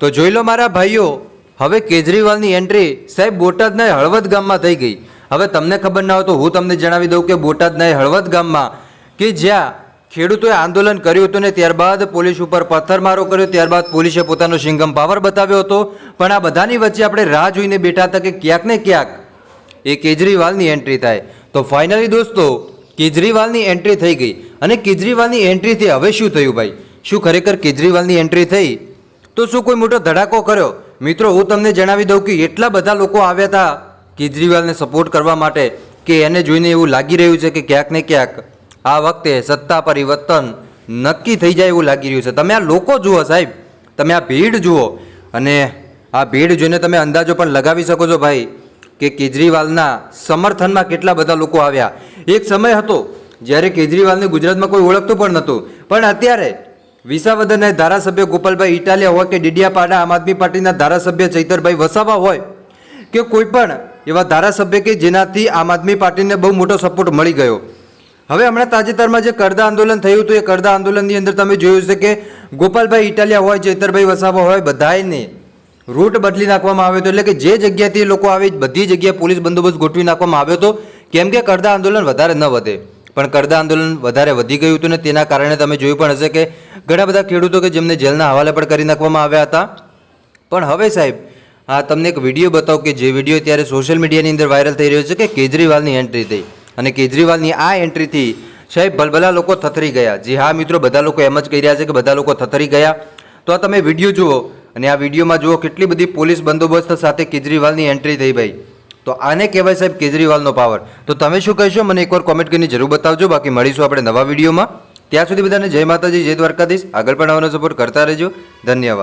તો જોઈ લો મારા ભાઈઓ, હવે કેજરીવાલની એન્ટ્રી સાહેબ બોટાદના હળવદ ગામમાં થઈ ગઈ. હવે તમને ખબર ના હોય તો હું તમને જણાવી દઉં કે બોટાદના હળવદ ગામમાં કે જ્યાં ખેડૂતોએ આંદોલન કર્યું હતું ને ત્યારબાદ પોલીસ ઉપર પથ્થરમારો કર્યો, ત્યારબાદ પોલીસે પોતાનો સિંગમ પાવર બતાવ્યો હતો. પણ આ બધાની વચ્ચે આપણે રાહ જોઈને બેઠા હતા કે ક્યાંક ને ક્યાંક એ કેજરીવાલની એન્ટ્રી થાય. તો ફાઇનલી દોસ્તો, કેજરીવાલની એન્ટ્રી થઈ ગઈ. અને કેજરીવાલની એન્ટ્રીથી હવે શું થયું ભાઈ? શું ખરેખર કેજરીવાલની એન્ટ્રી થઈ? તો શું કોઈ મોટો ધડાકો કર્યો? મિત્રો, હું તમને જણાવી દઉં કે એટલા બધા લોકો આવ્યા હતા કેજરીવાલને સપોર્ટ કરવા માટે કે એને જોઈને એવું લાગી રહ્યું છે કે ક્યાંક ને ક્યાંક આ વખતે સત્તા પરિવર્તન નક્કી થઈ જાય એવું લાગી રહ્યું છે. તમે આ લોકો જુઓ સાહેબ, તમે આ ભીડ જુઓ અને આ ભીડ જોઈને તમે અંદાજો પણ લગાવી શકો છો ભાઈ કે કેજરીવાલના સમર્થનમાં કેટલા બધા લોકો આવ્યા. એક સમય હતો જ્યારે કેજરીવાલને ગુજરાતમાં કોઈ ઓળખતું પણ નહોતું. પણ અત્યારે વિસાવદરના ધારાસભ્ય ગોપાલભાઈ ઇટાલિયા હોય કે ડીડિયાપાડા, આમ આદમી પાર્ટીના ધારાસભ્ય ચૈતરભાઈ વસાવા હોય કે કોઈ પણ એવા ધારાસભ્ય કે જેનાથી આમ આદમી પાર્ટીને બહુ મોટો સપોર્ટ મળી ગયો. હવે હમણાં તાજેતરમાં જે કરદા આંદોલન થયું હતું, એ કરદા આંદોલનની અંદર તમે જોયું છે કે ગોપાલભાઈ ઇટાલિયા હોય, ચૈતરભાઈ વસાવા હોય બધાને રૂટ બદલી નાખવામાં આવ્યો હતો. એટલે કે જે જગ્યાથી લોકો આવે બધી જગ્યાએ પોલીસ બંદોબસ્ત ગોઠવી નાખવામાં આવ્યો હતો. કેમ કે કરદા આંદોલન વધારે ન વધે. પણ કરદા આંદોલન વધારે વધી ગયું હતું ને તેના કારણે તમે જોયું પણ હશે કે ઘણા બધા ખેડૂતો કે જેમને જેલના હવાલે પણ કરી નાખવામાં આવ્યા હતા. પણ હવે સાહેબ, હા, તમને એક વીડિયો બતાવો કે જે વીડિયો ત્યારે સોશિયલ મીડિયાની અંદર વાયરલ થઈ રહ્યો છે કે કેજરીવાલની એન્ટ્રી થઈ. અને કેજરીવાલની આ એન્ટ્રીથી સાહેબ ભલભલા લોકો થથરી ગયા. જી હા, મિત્રો, બધા લોકો એમ જ કહી રહ્યા છે કે બધા લોકો થથરી ગયા. તો આ તમે વીડિયો જુઓ અને આ વિડીયોમાં જુઓ કેટલી બધી પોલીસ બંદોબસ્ત સાથે કેજરીવાલની એન્ટ્રી થઈ ભાઈ. તો આને કહેવાય સાહેબ કેજરીવાલનો પાવર તો તમે શું કહેશો? મને એકવાર કોમેન્ટ કરીને જરૂર બતાવજો. બાકી મળીશું આપણે નવા વિડીયોમાં. ત્યાં સુધી બધાને જય માતાજી, જય દ્વારકાધીશ. આગળ પણ આવવાનો સપોર્ટ કરતા રહેજો. ધન્યવાદ.